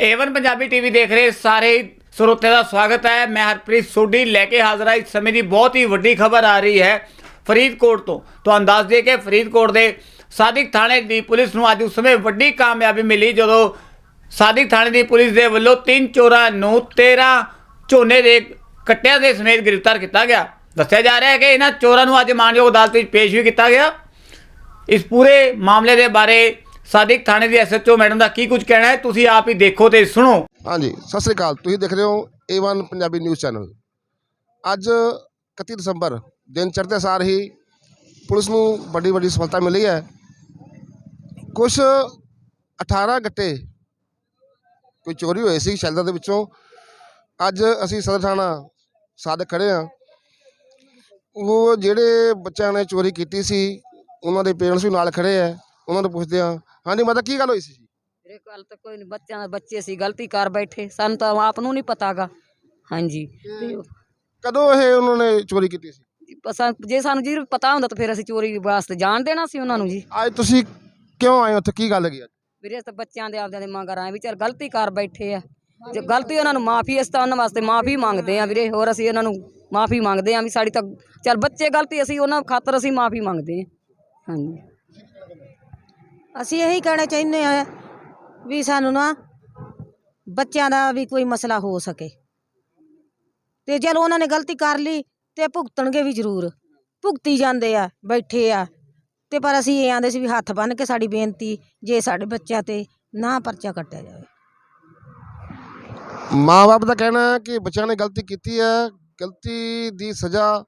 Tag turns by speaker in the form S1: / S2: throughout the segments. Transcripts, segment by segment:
S1: Avon Punjabi TV ਦੇਖ ਰਹੇ ਸਾਰੇ ਸਰੋਤੇ ਦਾ ਸਵਾਗਤ ਹੈ। ਮੈਂ ਹਰਪ੍ਰੀਤ ਸੋਢੀ ਲੈ ਕੇ ਹਾਜ਼ਰ ਹਾਂ। ਇਸ ਸਮੇਂ ਦੀ ਬਹੁਤ ਹੀ ਵੱਡੀ ਖਬਰ ਆ ਰਹੀ ਹੈ ਫਰੀਦਕੋਟ ਤੋਂ। ਤੁਹਾਨੂੰ ਦੱਸ ਦਈਏ ਕਿ ਫਰੀਦਕੋਟ ਦੇ ਸਾਦਿਕ ਥਾਣੇ ਦੀ ਪੁਲਿਸ ਨੂੰ ਅੱਜ ਉਸ ਸਮੇਂ ਵੱਡੀ ਕਾਮਯਾਬੀ ਮਿਲੀ ਜਦੋਂ ਸਾਦਿਕ ਥਾਣੇ ਦੀ ਪੁਲਿਸ ਦੇ ਵੱਲੋਂ ਤਿੰਨ ਚੋਰਾਂ ਨੂੰ 13 ਝੋਨੇ ਦੇ ਕੱਟਿਆਂ ਦੇ ਸਮੇਤ ਗ੍ਰਿਫਤਾਰ ਕੀਤਾ ਗਿਆ। ਦੱਸਿਆ ਜਾ ਰਿਹਾ ਹੈ ਕਿ ਇਹਨਾਂ ਚੋਰਾਂ ਨੂੰ ਅੱਜ ਮਾਨਯੋਗ ਅਦਾਲਤ ਵਿੱਚ ਪੇਸ਼ ਵੀ ਕੀਤਾ ਗਿਆ। ਇਸ ਪੂਰੇ ਮਾਮਲੇ ਦੇ ਬਾਰੇ ਸਾਦਿਕ ਥਾਣੇ ਦੀ ਐਸਐਚਓ ਮੈਡਮ ਦਾ ਕੀ ਕੁਝ ਕਹਿਣਾ ਹੈ? ਤੁਸੀਂ ਆਪ ਹੀ ਦੇਖੋ ਤੇ ਸੁਣੋ।
S2: ਹਾਂਜੀ, ਸਤਿ ਸ੍ਰੀ ਅਕਾਲ। ਤੁਸੀਂ ਦੇਖ ਰਹੇ ਹੋ A1 ਪੰਜਾਬੀ ਨਿਊਜ਼ ਚੈਨਲ ਅੱਜ 31 ਦਸੰਬਰ, ਦਿਨ ਚੜ੍ਹਦੇ ਸਾਰ ਹੀ ਪੁਲਿਸ ਨੂੰ ਵੱਡੀ ਵੱਡੀ ਸਫਲਤਾ ਮਿਲੀ ਹੈ। ਕੁਝ 18 ਗੱਟੇ ਕੋਈ ਚੋਰੀ ਹੋਏ ਸੀ ਸ਼ੈਲਰ ਦੇ ਵਿੱਚੋਂ। ਅੱਜ ਅਸੀਂ ਸਦਰ ਥਾਣਾ ਸਾਦਕ ਖੜੇ ਹਾਂ। ਉਹ ਜਿਹੜੇ ਬੱਚਿਆਂ ਨੇ ਚੋਰੀ ਕੀਤੀ ਸੀ, ਉਹਨਾਂ ਦੇ ਪੇਰੈਂਟਸ ਵੀ ਨਾਲ ਖੜੇ ਆ ਉਹਨਾਂ ਨੂੰ ਪੁੱਛਦੇ ਹਾਂ ਹਾਂਜੀ ਮਾਤਾ ਕੀ ਗੱਲ ਹੋਈ ਸੀ ਜੀ?
S3: ਮੇਰੇ ਕੋਲ ਤਾਂ ਕੋਈ ਨਹੀਂ ਬੱਚਿਆਂ ਦੇ ਬੱਚੇ ਸੀ ਗਲਤੀ ਕਰ ਬੈਠੇ ਸਾਨੂੰ ਤਾਂ ਆਪ ਨੂੰ ਨਹੀਂ ਪਤਾਗਾ। ਹਾਂਜੀ। ਤੇ ਉਹ-
S2: ਕਦੋਂ ਇਹ ਉਹਨਾਂ ਨੇ ਚੋਰੀ ਕੀਤੀ ਸੀ?
S3: ਅਸਾਂ ਜੇ ਸਾਨੂੰ ਜੀ ਪਤਾ ਹੁੰਦਾ ਤਾਂ ਫਿਰ ਅਸੀਂ ਚੋਰੀ ਵਾਸਤੇ ਜਾਣ ਦੇਣਾ ਸੀ ਉਹਨਾਂ ਨੂੰ ਜੀ।
S2: ਅੱਜ ਤੁਸੀਂ ਕਿਉਂ ਆਏ ਉੱਥੇ ਕੀ ਗੱਲ ਹੈਗੀ ਅੱਜ?
S3: ਵੀਰੇ ਅਸੀਂ ਤਾਂ ਬੱਚਿਆਂ ਦੇ ਆਪਦਿਆਂ ਦੇ ਮਗਰ ਆਏ ਵੀ ਚੱਲ ਗਲਤੀ ਕਰ ਬੈਠੇ ਆ। ਜੇ ਗਲਤੀ ਉਹਨਾਂ ਨੂੰ ਮਾਫੀ ਅਸੀਂ ਤਾਂ ਉਹਨਾਂ ਵਾਸਤੇ ਮਾਫੀ ਮੰਗਦੇ ਆ ਵੀਰੇ ਹੋਰ ਅਸੀਂ ਉਹਨਾਂ ਨੂੰ ਮਾਫੀ ਮੰਗਦੇ ਆ ਵੀ ਸਾਡੀ ਤਾਂ ਚੱਲ ਬੱਚੇ ਗਲਤੀ ਅਸੀਂ ਉਹਨਾਂ ਖਾਤਰ ਅਸੀਂ ਮਾਫੀ ਮੰਗਦੇ ਆ। ਹਾਂਜੀ।
S4: ਅਸੀਂ ਇਹੀ ਕਹਿਣਾ ਚਾਹੁੰਦੇ ਆ ਵੀ ਸਾਨੂੰ ਨਾ ਬੱਚਿਆਂ ਦਾ ਵੀ ਕੋਈ ਮਸਲਾ ਹੋ ਸਕੇ। ਤੇ ਚਲੋ ਉਹਨਾਂ ਨੇ ਗਲਤੀ ਕਰ ਲਈ ਤੇ ਭੁਗਤਣਗੇ ਵੀ ਜ਼ਰੂਰ। ਭੁਗਤੀ ਜਾਂਦੇ ਆ, ਬੈਠੇ ਆ। ਤੇ ਪਰ ਅਸੀਂ ਇਹ ਆਂਦੇ ਸੀ ਵੀ ਹੱਥ ਬੰਨ ਕੇ ਸਾਡੀ ਬੇਨਤੀ ਜੇ ਸਾਡੇ ਬੱਚਿਆਂ ਤੇ ਨਾ ਪਰਚਾ ਕੱਟਿਆ ਜਾਵੇ।
S2: ਮਾਂ-ਬਾਪ ਦਾ ਕਹਿਣਾ ਹੈ ਕਿ ਬੱਚਿਆਂ ਨੇ ਗਲਤੀ ਕੀਤੀ ਹੈ। ਗਲਤੀ ਦੀ ਸਜ਼ਾ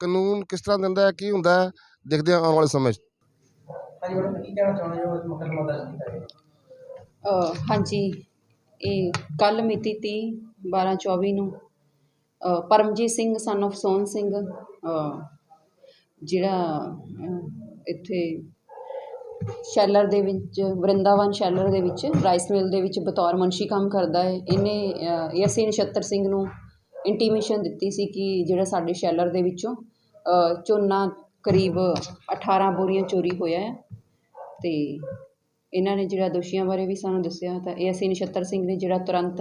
S2: ਕਾਨੂੰਨ ਕਿਸ ਤਰ੍ਹਾਂ ਦਿੰਦਾ ਹੈ, ਕੀ ਹੁੰਦਾ ਹੈ, ਦੇਖਦੇ ਹਾਂ ਆਉਣ ਵਾਲੇ ਸਮੇਂ 'ਚ।
S5: ਅ, ਹਾਂਜੀ। ਇਹ ਕੱਲ ਮਿਤੀ 30 12 24 ਨੂੰ ਅ, ਪਰਮਜੀਤ ਸਿੰਘ ਸਨ of ਸੋਹਣ ਸਿੰਘ ਅ, ਜਿਹੜਾ ਅ, ਇੱਥੇ ਸ਼ੈਲਰ ਦੇ ਵਿੱਚ ਵਰਿੰਦਾਵਨ ਸ਼ੈਲਰ ਦੇ ਵਿੱਚ ਰਾਈਸ ਮਿਲ ਦੇ ਵਿੱਚ ਬਤੌਰ ਮੁਨਸ਼ੀ ਕੰਮ ਕਰਦਾ ਹੈ। ਇਹਨੇ ਏਐਸਸੀ ਨਛੱਤਰ ਸਿੰਘ ਨੂੰ ਇੰਟੀਮੇਸ਼ਨ ਦਿੱਤੀ ਸੀ ਕਿ ਜਿਹੜਾ ਸਾਡੇ ਸ਼ੈਲਰ ਦੇ ਵਿੱਚੋਂ ਅ, ਝੋਨਾ ਕਰੀਬ 18 ਬੋਰੀਆਂ ਚੋਰੀ ਹੋਇਆ ਹੈ ਤੇ ਇਹਨਾਂ ਨੇ ਜਿਹੜਾ ਦੋਸ਼ੀਆਂ ਬਾਰੇ ਵੀ ਸਾਨੂੰ ਦੱਸਿਆ ਤਾਂ ਇਹ ਅਸੀਂ ਨਛੱਤਰ ਸਿੰਘ ਨੇ ਜਿਹੜਾ ਤੁਰੰਤ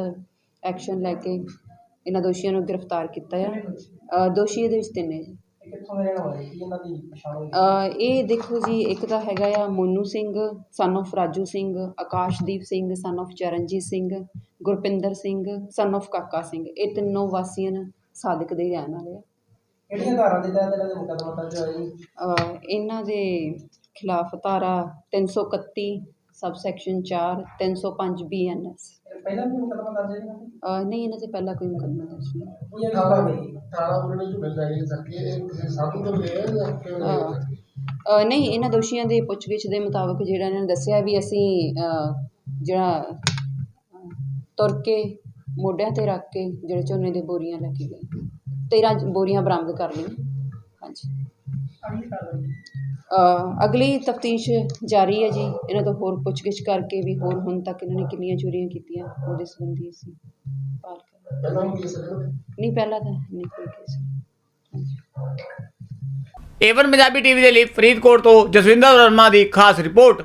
S5: ਐਕਸ਼ਨ ਲੈ ਕੇ ਇਹਨਾਂ ਦੋਸ਼ੀਆਂ ਨੂੰ ਗ੍ਰਿਫਤਾਰ ਕੀਤਾ ਆ ਦੋਸ਼ੀ ਇਹਦੇ ਵਿੱਚ ਤਿੰਨ ਹੈ ਜੀ। ਇਹ ਦੇਖੋ ਜੀ ਇੱਕ ਤਾਂ ਹੈਗਾ ਆ ਮੋਨੂ ਸਿੰਘ ਸਨ of Raju Singh Akashdeep Singh son of Charanjit Singh Gurpinder Singh son of ਕਾਕਾ ਸਿੰਘ। ਇਹ ਤਿੰਨੋਂ ਵਾਸੀਆਂ ਸਾਦਿਕ ਦੇ ਰਹਿਣ ਵਾਲੇ ਆ।
S6: ਕਿਹੜੀਆਂ ਧਾਰਾਂ ਦੇ ਤਹਿਤ ਇਹਨਾਂ ਦੇ ਮੁਕੱਦਮਾ ਦਰਜ ਹੋਇਆ ਜੀ
S5: ਅ, ਇਹਨਾਂ ਦੇ ਖਿਲਾਫ ਧਾਰਾ 331 ਸਬਸੈਕਸ਼ਨ 4 305 ਬੀਐਨਐਸ
S6: ਪਹਿਲਾਂ ਵੀ ਮੁਕੱਦਮਾ ਦਰਜ ਹੈ ਜੀ ਇਹਨਾਂ ਤੇ?
S5: ਨਹੀਂ ਇਹਨਾਂ ਤੇ ਪਹਿਲਾਂ ਕੋਈ ਮੁਕੱਦਮਾ ਦਰਜ ਨਹੀਂ।
S6: ਇਹ ਕਾਰਵਾਈ ਹੋਈ।
S2: ਇਹ
S5: ਅ, ਇਹਨਾਂ ਦੋਸ਼ੀਆਂ ਦੀ ਪੁੱਛਗਿੱਛ ਦੇ ਮੁਤਾਬਕ ਜਿਹੜਾ ਇਹਨਾਂ ਨੇ ਦੱਸਿਆ ਵੀ ਅਸੀਂ ਅ, ਜਿਹੜਾ ਅ, ਤੁਰ ਕੇ ਮੋਢਿਆਂ ਤੇ ਰੱਖ ਕੇ ਜਿਹੜੇ ਝੋਨੇ ਦੇ ਬੋਰੀਆਂ ਲੈ ਕੇ ਗਏ। 13 ਬੋਰੀਆਂ ਬਰਾਮਦ ਕਰ ਲਈਆਂ। ਹਾਂਜੀ।
S6: ਅਗਲੀ ਕਾਰਵਾਈ
S5: ਅ, ਅਗਲੀ ਤਫਤੀਸ਼ ਜਾਰੀ ਹੈ ਜੀ। ਇਹਨਾਂ ਤੋਂ ਹੋਰ ਪੁੱਛਗਿੱਛ ਕਰਕੇ ਵੀ ਹੋਰ ਹੁਣ ਤੱਕ ਇਹਨਾਂ ਨੇ ਕਿੰਨੀਆਂ ਚੋਰੀਆਂ ਕੀਤੀਆਂ ਉਹਦੇ ਸੰਬੰਧੀ ਅਸੀਂ ਕਰ ਨਹੀਂ ਪਹਿਲਾਂ ਤਾਂ ਨਹੀਂ ਕੋਈ ਕੇਸ।
S1: ਏਵਨ ਪੰਜਾਬੀ ਟੀਵੀ ਦੇ ਲਈ ਫਰੀਦਕੋਟ ਤੋਂ ਜਸਵਿੰਦਰ ਵਰਮਾ ਦੀ ਖਾਸ ਰਿਪੋਰਟ।